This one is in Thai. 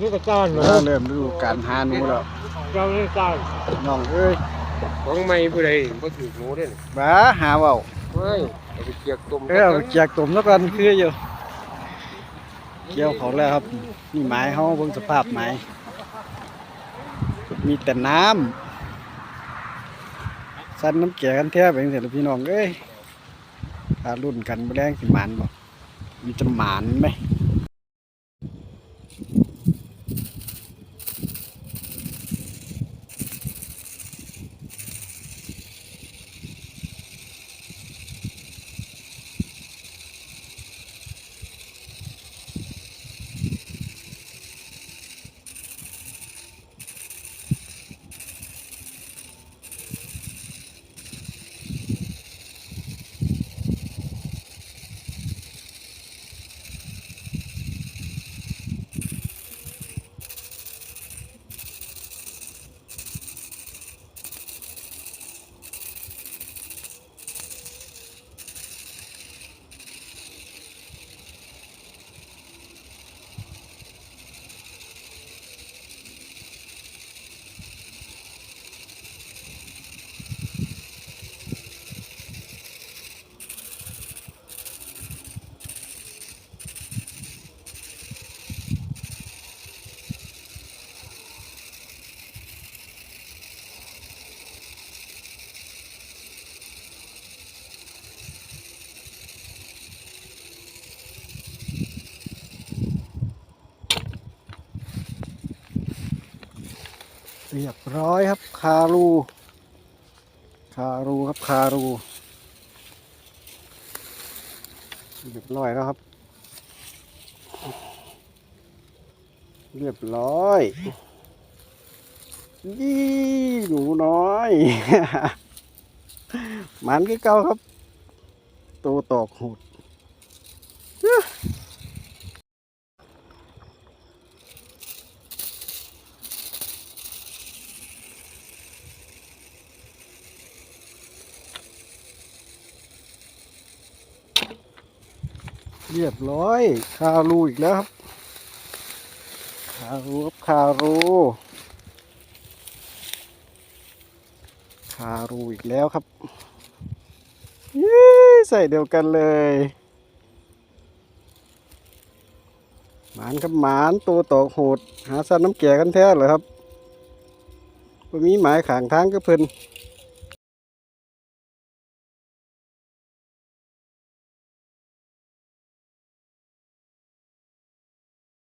นี่ก็ก้อนเอเนาะอเริ่มฤดูการหาหนูแล้วเรานี่ก้อนน้องเอ้ยของไม่ผู้ใดบ่ถือหนูเด้บ้าหาเว้าเฮ้ยเอาไปเกียกตุ่มเออเอาเกียกตุ่มแล้วกันคืออยู่เกี่ยวเขาแล้วครับ นี่ไม้เฮาเบิ่งสภาพไม้มีแต่น้ำสั่นน้ำแก่กันแท้ไปจังซี่ล่ะพี่น้องเอ้ยถ้ารุ่นกันบ่แรงสิหมานบ่มีจะหมานไหม เรียบร้อยครับคารูคารูครับคารูเรียบร้อยแล้วครับ เรียบร้อยยี่หนูน้อยหมันก็เก่าครับโตตอกหูด เรียบร้อย คารูอีกแล้วครับ คารูครับคารูคารูอีกแล้วครับยี่ใส่เดียวกันเลยหมานครับหมานตัวต่อโหด หาสันน้ำแก่กันแท้เหรอครับบ่มีหมายขางทางก็เพิ่น